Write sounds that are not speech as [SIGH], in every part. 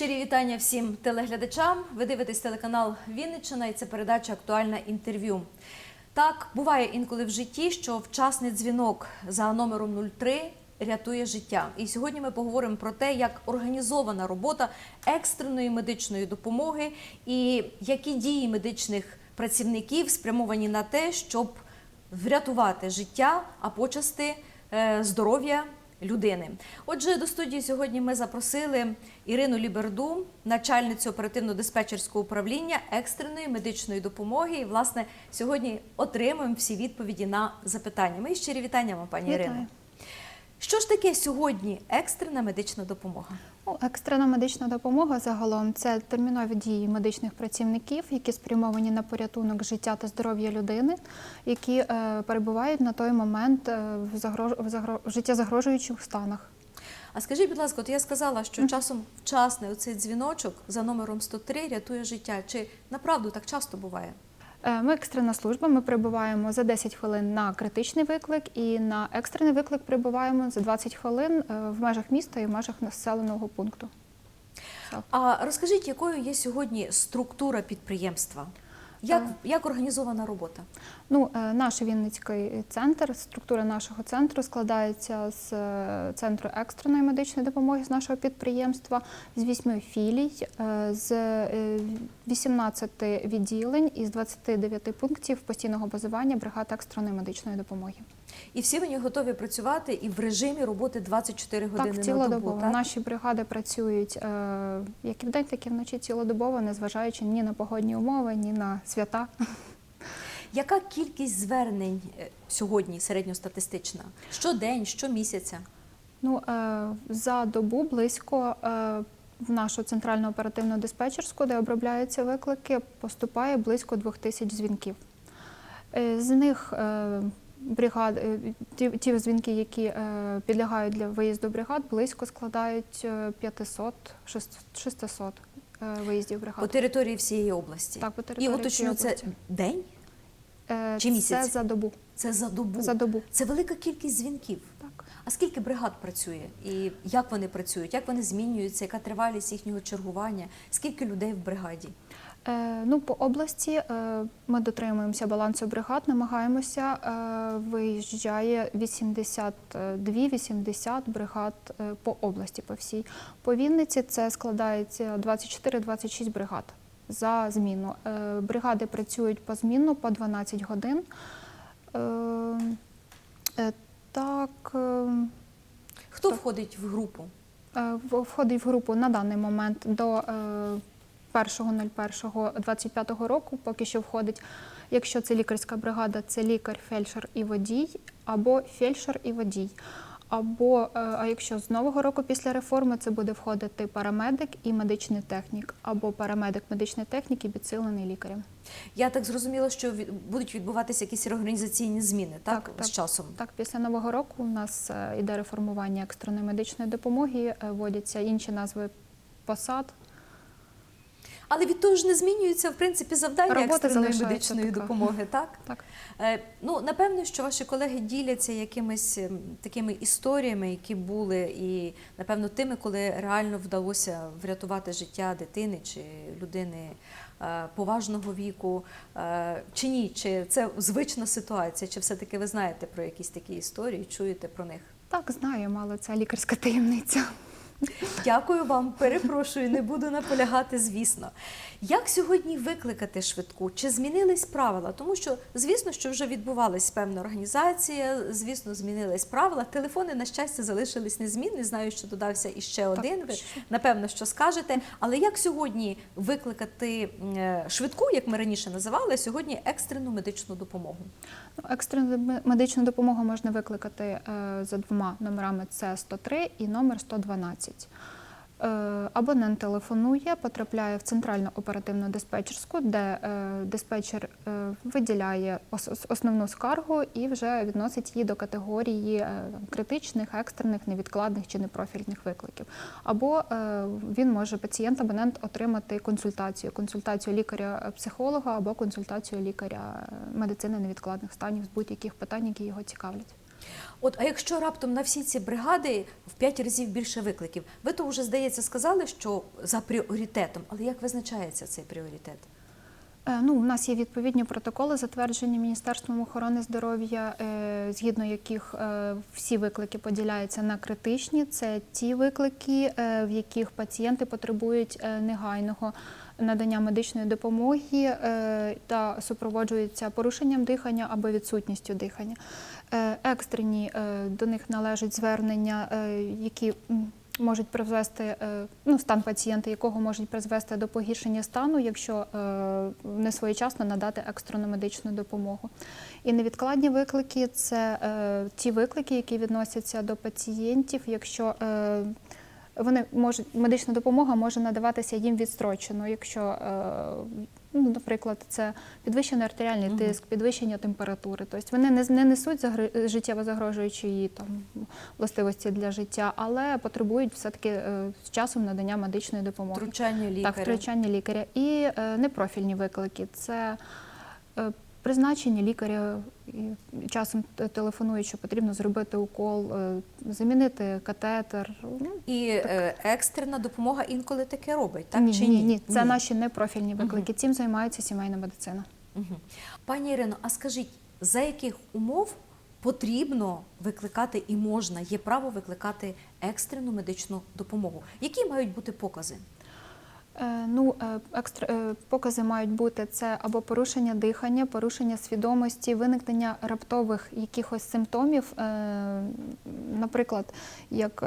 Щирі вітання всім телеглядачам. Ви дивитесь телеканал Вінниччина і це передача Актуальне інтерв'ю. Так, буває інколи в житті, що вчасний дзвінок за номером 03 рятує життя. І сьогодні ми поговоримо про те, як організована робота екстреної медичної допомоги і які дії медичних працівників спрямовані на те, щоб врятувати життя, а почасти е, здоров'я людини. Отже, до студії сьогодні ми запросили Ірину Ліберду, начальницю оперативно-диспетчерського управління екстреної медичної допомоги. І, власне, сьогодні отримуємо всі відповіді на запитання. Мої щирі вітання вам, пані Вітаю. Ірино. Що ж таке сьогодні екстрена медична допомога? Екстрена медична допомога загалом це термінові дії медичних працівників, які спрямовані на порятунок життя та здоров'я людини, які е, перебувають на той момент е, в, загрож... в, загро... в життєзагрожуючих станах. А скажіть, будь ласка, от я сказала, що часом вчасний оцей дзвіночок за номером 103 рятує життя. Чи направду так часто буває? Е, Ми екстрена служба. Ми прибуваємо за 10 хвилин на критичний виклик, і на екстрений виклик прибуваємо за 20 хвилин е, в межах міста і в межах населеного пункту. А розкажіть, якою є сьогодні структура підприємства? Як, як організована робота? Ну, е, наш Вінницький центр, структура нашого центру складається з е, центру екстреної медичної допомоги з нашого підприємства, з вісьми філій, е, з е, 18 відділень із 29 пунктів постійного базування бригад екстреної медичної допомоги. І всі вони готові працювати і в режимі роботи 24 години так, на цілодобово. добу. Так? Наші бригади працюють е, як і вдень, так і вночі цілодобово, незважаючи ні на погодні умови, ні на свята. Яка кількість звернень е, сьогодні середньостатистична? Щодень, щомісяця? Ну, е, за добу близько е, в нашу центральну оперативну диспетчерську, де обробляються виклики, поступає близько двох тисяч дзвінків. З них бригад, е, ті, ті дзвінки, які е, підлягають для виїзду бригад, близько складають е, 500 600 е, виїздів По території всієї області. Так, по І території уточню, це день? Е, чи місяць? Це за добу. Це за добу. За добу. Це велика кількість дзвінків. Так. А скільки бригад працює? І як вони працюють? Як вони змінюються? Яка тривалість їхнього чергування? Скільки людей в бригаді? Е, Ну, по області е, ми дотримуємося балансу бригад, намагаємося. е, Виїжджає 82-80 бригад по області, по всій. По Вінниці це складається 24-26 бригад за зміну. Бригади працюють позмінно по 12 годин. Так. Хто входить в групу? Входить в групу на даний момент до 1.01.25 року, поки що входить, якщо це лікарська бригада, це лікар, фельдшер і водій, або фельдшер і водій. Або, е, а якщо з нового року після реформи, це буде входити парамедик і медичний технік, або парамедик, медичний технік і підсилений лікарем. Я так зрозуміла, що будуть відбуватися якісь реорганізаційні зміни, так, Так, так. з часом. Так, після нового року у нас е, іде реформування екстреної медичної допомоги, е, вводяться інші назви посад. Але від того ж не змінюються в принципі завдання Робота екстреної медичної така. допомоги, так? Так. Е, ну, напевно, що ваші колеги діляться якимись ем, такими історіями, які були, і напевно тими, коли реально вдалося врятувати життя дитини чи людини е, поважного віку, е, чи ні? Чи це звична ситуація, чи все-таки ви знаєте про якісь такі історії, чуєте про них? Так, знаємо, але це лікарська таємниця. Дякую вам, перепрошую, не буду наполягати, звісно. Як сьогодні викликати швидку? Чи змінились правила? Тому що, звісно, що вже відбувалась певна організація, звісно, змінились правила. Телефони, на щастя, залишились незмінні. Знаю, що додався іще один. Ви напевно, що скажете. Але як сьогодні викликати е, швидку, як ми раніше називали, сьогодні екстрену медичну допомогу? Ну, Екстрену медичну допомогу можна викликати е, за двома номерами: це 103 і номер 112. Е, Абонент телефонує, потрапляє в центральну оперативну диспетчерську, де е, диспетчер е, виділяє ос- ос- основну скаргу і вже відносить її до категорії критичних, екстрених, невідкладних чи непрофільних викликів. Або він може пацієнт, абонент отримати консультацію, консультацію лікаря-психолога або консультацію лікаря медицини невідкладних станів з будь-яких питань, які його цікавлять. От, а якщо раптом на всі ці бригади в 5 разів більше викликів, ви то вже здається сказали, що за пріоритетом, але як визначається цей пріоритет? Е, Ну, у нас є відповідні протоколи, затверджені Міністерством охорони здоров'я, е, згідно яких е, всі виклики поділяються на критичні. Це ті виклики, в яких пацієнти потребують негайного надання медичної допомоги та супроводжуються порушенням дихання або відсутністю дихання. Екстрені до них належать звернення, які можуть призвести е, ну, стан пацієнта, якого можуть призвести до погіршення стану, якщо е, не своєчасно надати екстрену медичну допомогу. І невідкладні виклики це е, ті виклики, які відносяться до пацієнтів, якщо вони можуть медична допомога може надаватися їм відстрочено, якщо, ну, наприклад, це підвищений артеріальний Мгм. тиск, підвищення температури. Тобто вони не, не несуть загр... життєво загрожуючої там властивості для життя, але потребують все-таки е, з часом надання медичної допомоги. Втручання лікаря. Так, втручання лікаря. І е, непрофільні виклики це е, призначення лікаря. І часом телефонують, що потрібно зробити укол, е, замінити катетер. Ну, І е, екстрена допомога інколи таке робить, так ні, чи ні, ні, це наші непрофільні виклики. Цим займається сімейна медицина. Мгм. Пані Ірино, а скажіть, за яких умов потрібно викликати і можна, є право викликати екстрену медичну допомогу? Які мають бути покази? Е, Ну, е, екстра, е, покази мають бути це або порушення дихання, порушення свідомості, виникнення раптових якихось симптомів, наприклад, як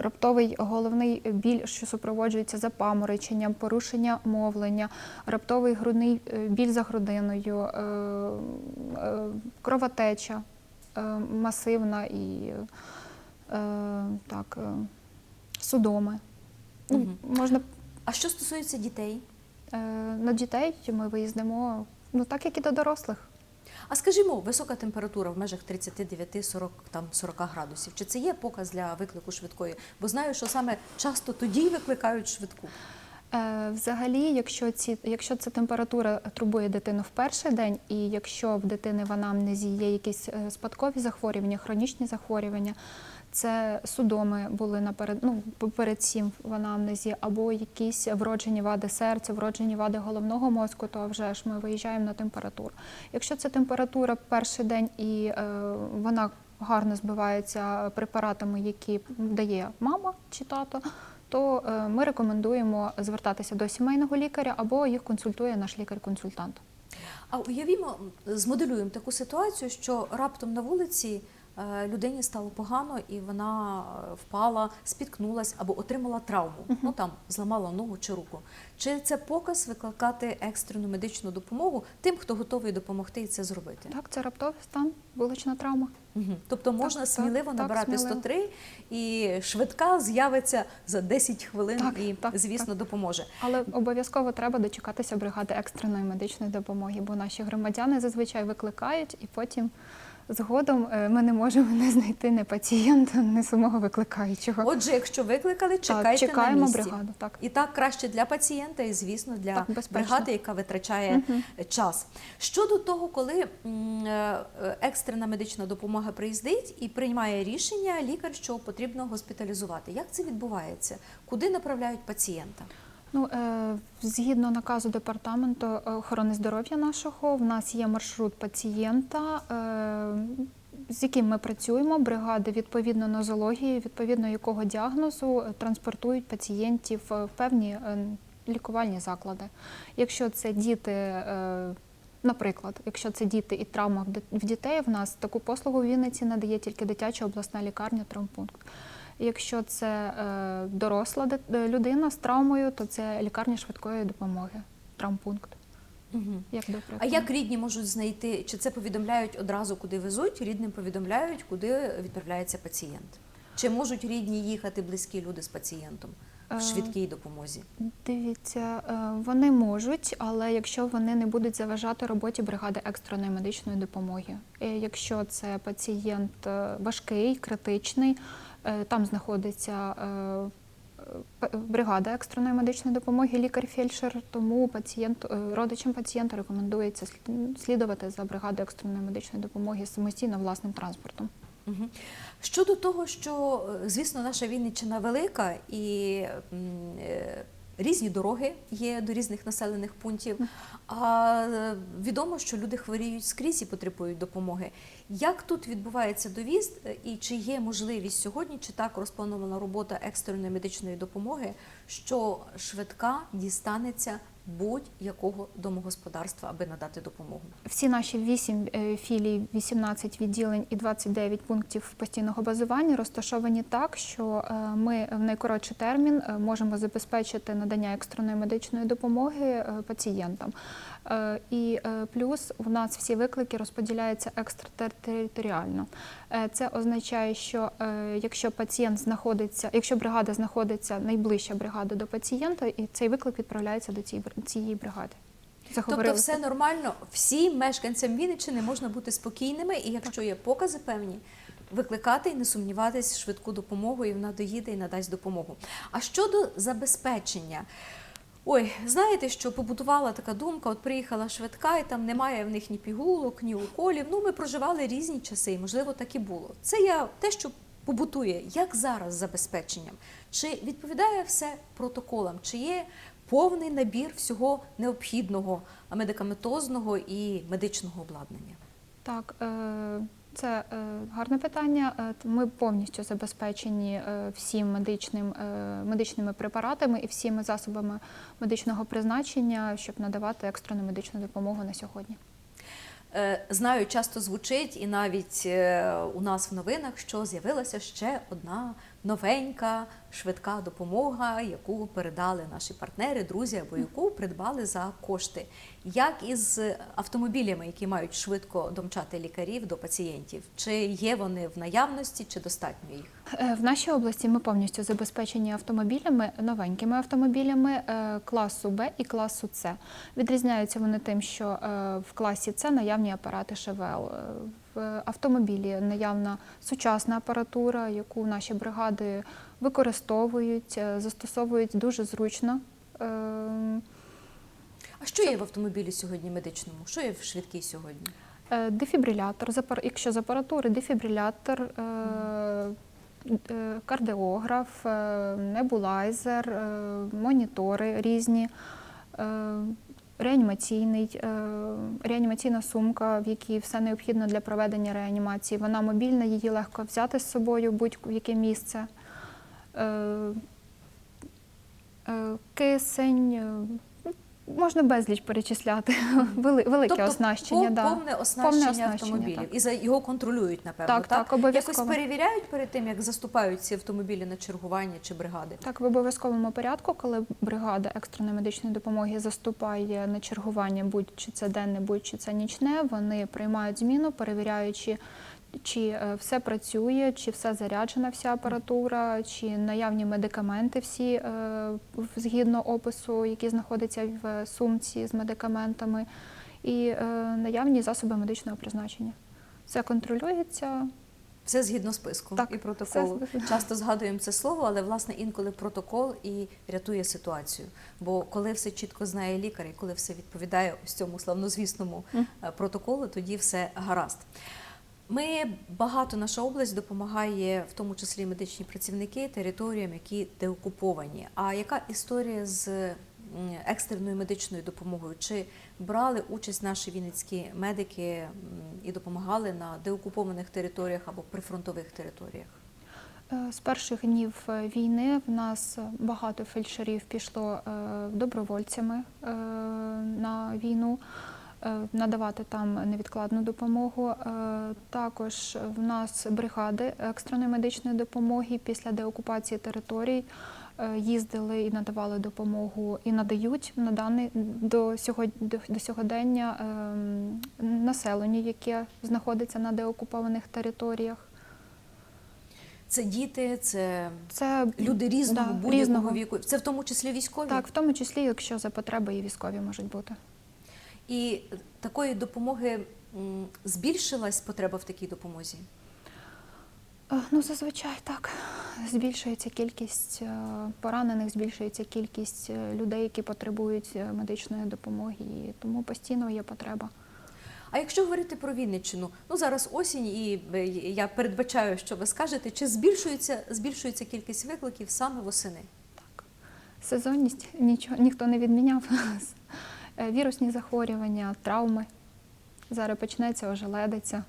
раптовий головний біль, що супроводжується запамороченням, порушення мовлення, раптовий грудний біль за грудиною, кровотеча масивна і так, судоми. Мгм. Можна А що стосується дітей? Е, На дітей ми виїздимо ну так, як і до дорослих. А скажімо, висока температура в межах 39-40 там 40 градусів. Чи це є показ для виклику швидкої? Бо знаю, що саме часто тоді викликають швидку. Е, Взагалі, якщо ці, якщо ця температура турбує дитину в перший день, і якщо в дитини в анамнезі є якісь е, спадкові захворювання, хронічні захворювання, це судоми були наперед, ну, перед цим в анамнезі, або якісь вроджені вади серця, вроджені вади головного мозку, то вже ж ми виїжджаємо на температуру. Якщо це температура перший день і е, вона гарно збивається препаратами, які дає мама чи тато, то е, ми рекомендуємо звертатися до сімейного лікаря або їх консультує наш лікар-консультант. А уявімо, змоделюємо таку ситуацію, що раптом на вулиці людині стало погано, і вона е, впала, спіткнулась або отримала травму. Ну там зламала ногу чи руку. Чи це показ викликати екстрену медичну допомогу тим, хто готовий допомогти і це зробити? Так, це раптовий стан, вулична травма. Мгм. Тобто можна так, сміливо так, набирати сміливо. 103 і швидка з'явиться за 10 хвилин Так, і, так, звісно, допоможе. Але обов'язково треба дочекатися бригади екстреної медичної допомоги, бо наші громадяни зазвичай викликають, і потім згодом е, ми не можемо не знайти не пацієнта, не самого викликаючого. Отже, якщо викликали, Так, чекаємо на місці. бригаду. Так. І так краще для пацієнта, і звісно для Так, бригади, яка витрачає час. Щодо того, коли е, екстрена медична допомога приїздить і приймає рішення лікар, що потрібно госпіталізувати. Як це відбувається? Куди направляють пацієнта? Ну, е, згідно наказу департаменту охорони здоров'я нашого, в нас є маршрут пацієнта, е, з яким ми працюємо. Бригади відповідно нозології, відповідно якого діагнозу е, транспортують пацієнтів е, в певні е, лікувальні заклади. Якщо це діти. е, Наприклад, якщо це діти і травма в дітей, в нас таку послугу в Вінниці надає тільки дитяча обласна лікарня травмпункт. Якщо це е, доросла е, людина з травмою, то це лікарня швидкої допомоги, травмпункт. Як до А як рідні можуть знайти, чи це повідомляють одразу, куди везуть? Рідним повідомляють, куди відправляється пацієнт? Чи можуть рідні їхати близькі люди з пацієнтом в Е, швидкій допомозі? Дивіться, е, вони можуть, але якщо вони не будуть заважати роботі бригади екстреної медичної допомоги. Якщо це пацієнт е, важкий, критичний, там знаходиться бригада екстреної медичної допомоги, лікар-фельдшер, тому пацієнт, родичам пацієнта рекомендується слід- слідувати за бригадою екстреної медичної допомоги самостійно власним транспортом. Щодо того, що, е, звісно, наша Вінниччина велика і е, різні дороги є до різних населених пунктів, а е, відомо, що люди хворіють скрізь і потребують допомоги. Як тут відбувається довіз і чи є можливість сьогодні, чи так розпланована робота екстреної медичної допомоги, що швидка дістанеться будь-якого домогосподарства, аби надати допомогу? Всі наші 8 е, філій, 18 відділень і 29 пунктів постійного базування розташовані так, що е, ми в найкоротший термін е, можемо забезпечити надання екстреної медичної допомоги е, пацієнтам. І плюс у нас всі виклики розподіляються екстратериторіально. Це означає, що якщо пацієнт знаходиться, якщо бригада знаходиться найближча бригада до пацієнта, і цей виклик відправляється до цієї цієї бригади. Тобто все нормально, всім мешканцям Вінниччини можна бути спокійними, і якщо є покази певні, викликати і не сумніватись швидку допомогу, і вона доїде і надасть допомогу. А щодо забезпечення. Ой, знаєте, що побудувала така думка, от приїхала швидка, і там немає в них ні пігулок, ні уколів. Ну, ми проживали різні часи, і, можливо, так і було. Це я те, що побутує, як зараз з забезпеченням. Чи відповідає все протоколам? Чи є повний набір всього необхідного медикаментозного і медичного обладнання? Так, е, це е, гарне питання. Е, Ми повністю забезпечені е, всім медичним, медичними препаратами і всіми засобами медичного призначення, щоб надавати екстрену медичну допомогу на сьогодні. Знаю, часто звучить, і навіть у нас в новинах, що з'явилася ще одна новенька швидка допомога, яку передали наші партнери, друзі, або яку придбали за кошти. Як із автомобілями, які мають швидко домчати лікарів до пацієнтів? Чи є вони в наявності, чи достатньо їх? Е, В нашій області ми повністю забезпечені автомобілями, новенькими автомобілями е, класу Б і класу С. Відрізняються вони тим, що е, в класі С наявні апарати ШВЛ. В автомобілі наявна сучасна апаратура, яку наші бригади використовують, застосовують дуже зручно. А що є в автомобілі сьогодні медичному? Що є в швидкій сьогодні? Е, Дефібрилятор, якщо з апаратури, дефібрилятор, е, е, кардіограф, небулайзер, монітори різні, реанімаційний, реанімаційна сумка, в якій все необхідно для проведення реанімації. Вона мобільна, її легко взяти з собою в будь-яке місце. Кисень. Можна безліч перечисляти. [LAUGHS] Вели- Велике тобто оснащення. да. повне оснащення, оснащення, автомобілів. так. І за його контролюють, напевно. Так, так, обов'язково. Якось перевіряють перед тим, як заступають ці автомобілі на чергування чи бригади. Так, в обов'язковому порядку, коли бригада екстреної медичної допомоги заступає на чергування, будь-чи це денне, будь-чи це нічне, вони приймають зміну, перевіряючи, чи е, все працює, чи все заряджена вся апаратура, чи наявні медикаменти всі е, згідно опису, які знаходяться в сумці з медикаментами, і е, наявні засоби медичного призначення. Все контролюється. Все згідно списку Так, і протоколу. все- Часто згадуємо це слово, але власне інколи протокол і рятує ситуацію. Бо коли все чітко знає лікар, і коли все відповідає ось цьому славнозвісному е, протоколу, тоді все гаразд. Ми багато наша область допомагає, в тому числі медичні працівники, територіям, які деокуповані. А яка історія з екстреною медичною допомогою? Чи брали участь наші вінницькі медики і допомагали на деокупованих територіях або прифронтових територіях? Е, З перших днів е, війни в нас багато фельдшерів пішло е, добровольцями на війну, надавати там невідкладну допомогу. Е, Також в нас бригади екстреної медичної допомоги після деокупації територій е, їздили і надавали допомогу і надають на даний до сьогодні до, сьогодення ем, населенню, яке знаходиться на деокупованих територіях. Це діти, це Це люди різного да, будь-якого різного. віку. Це в тому числі військові. Так, в тому числі, якщо за потреби і військові можуть бути. І такої допомоги збільшилась потреба в такій допомозі. Е, Ну, зазвичай так. Збільшується кількість е, поранених, збільшується кількість е, людей, які потребують медичної допомоги, і тому постійно є потреба. А якщо говорити про Вінниччину, ну зараз осінь, і я передбачаю, що ви скажете, чи збільшується, збільшується кількість викликів саме восени? Сезонність нічого ніхто не відміняв. Е, Вірусні захворювання, травми. Зараз почнеться ожеледиця,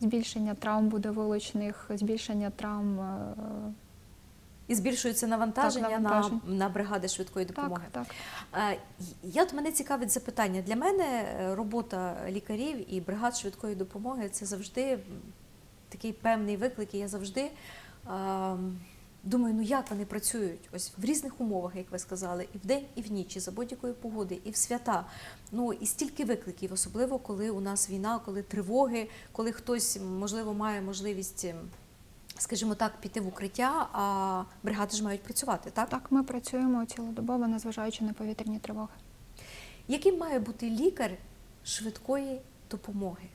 збільшення травм буде вуличних, збільшення травм. е, І збільшується навантаження, Так, навантаження. На, на бригади швидкої допомоги. Так, так. Е, Я от мене цікавить запитання. Для мене робота лікарів і бригад швидкої допомоги це завжди такий певний виклик. І я завжди е, думаю, ну як вони працюють ось в різних умовах, як ви сказали, і вдень, і в ніч, і за будь-якої погоди, і в свята. Ну і стільки викликів, особливо коли у нас війна, коли тривоги, коли хтось можливо має можливість. ем, Скажімо так, піти в укриття, а бригади ж мають працювати, так? Так, ми працюємо цілодобово, незважаючи на повітряні тривоги. Яким має бути лікар швидкої допомоги?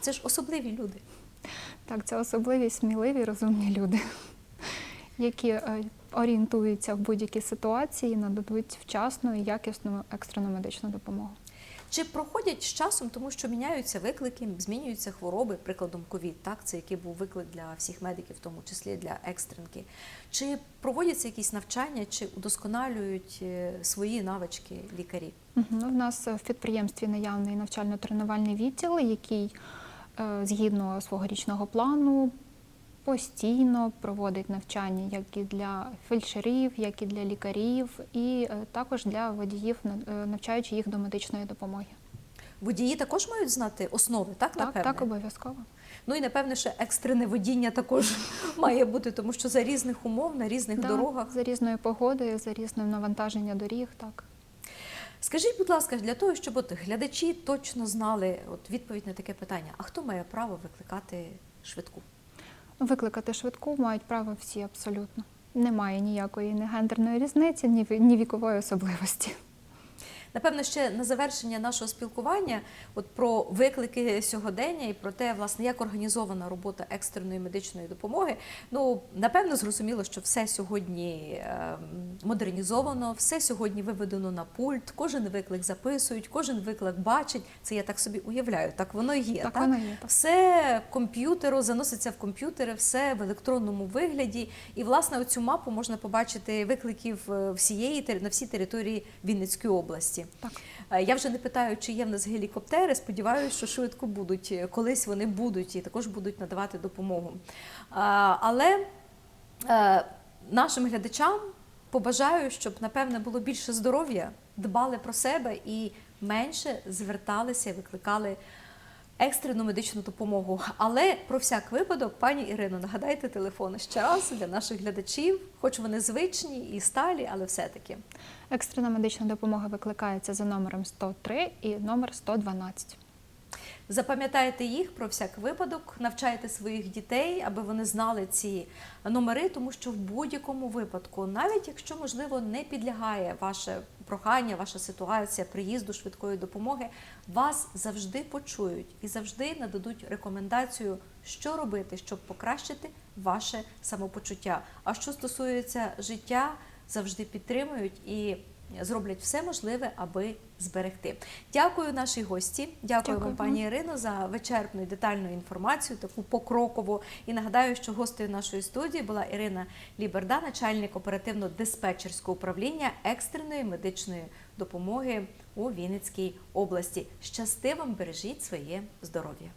Це ж особливі люди. Так, це особливі, сміливі, розумні люди, які е, орієнтуються в будь-якій ситуації, нададуть вчасну і якісну екстрену медичну допомогу. Чи проходять з часом, тому що міняються виклики, змінюються хвороби, прикладом ковід, так це який був виклик для всіх медиків, в тому числі для екстренки. Чи проводяться якісь навчання, чи удосконалюють е, свої навички лікарі? Мгм. Ну, в нас в підприємстві наявний навчально-тренувальний відділ, який е, згідно свого річного плану постійно проводить навчання як і для фельдшерів, як і для лікарів, і е, також для водіїв, е, навчаючи їх до медичної допомоги. Водії також мають знати основи, так? Так, напевне? так, обов'язково. Ну і напевне, ще екстрене водіння також [LAUGHS] має бути, тому що за різних умов, на різних Да, дорогах За різною погодою, за різним навантаженням доріг, так. Скажіть, будь ласка, для того, щоб от глядачі точно знали от відповідь на таке питання: а хто має право викликати швидку? Викликати швидку мають право всі абсолютно. Немає ніякої ні гендерної різниці, ні вікової особливості. Напевно, ще на завершення нашого спілкування, от про виклики сьогодення і про те, власне, як організована робота екстреної медичної допомоги. Ну, напевно, зрозуміло, що все сьогодні ем, модернізовано, все сьогодні виведено на пульт, кожен виклик записують, кожен виклик бачить. Це я так собі уявляю, так воно є. Так воно є, так. Все комп'ютеру заноситься в комп'ютери, все в електронному вигляді. І власне оцю мапу можна побачити викликів е, всієї на всій території Вінницької області. Так. Е, Я вже не питаю, чи є в нас гелікоптери. Сподіваюся, що швидко будуть. Е, Колись вони будуть і також будуть надавати допомогу. Але е, нашим глядачам побажаю, щоб напевне було більше здоров'я, дбали про себе і менше зверталися, викликали екстрену медичну допомогу. Але про всяк випадок, пані Ірино, нагадайте телефон ще раз для наших глядачів, хоч вони звичні і сталі, але все-таки. Екстрена медична допомога викликається за номером 103 і номер 112. Запам'ятайте їх про всяк випадок, навчайте своїх дітей, аби вони знали ці номери, тому що в будь-якому випадку, навіть якщо можливо не підлягає ваше прохання, ваша ситуація приїзду швидкої допомоги, вас завжди почують і завжди нададуть рекомендацію, що робити, щоб покращити ваше самопочуття. А що стосується життя, завжди підтримують і зроблять все можливе, аби зберегти. Дякую нашій гості. Дякую, Дякую вам, пані Ірино, за вичерпну і детальну інформацію, таку покрокову. І нагадаю, що гостею нашої студії була Ірина Ліберда, начальник оперативно-диспетчерського управління екстреної медичної допомоги у Вінницькій області. Щасти вам, бережіть своє здоров'я.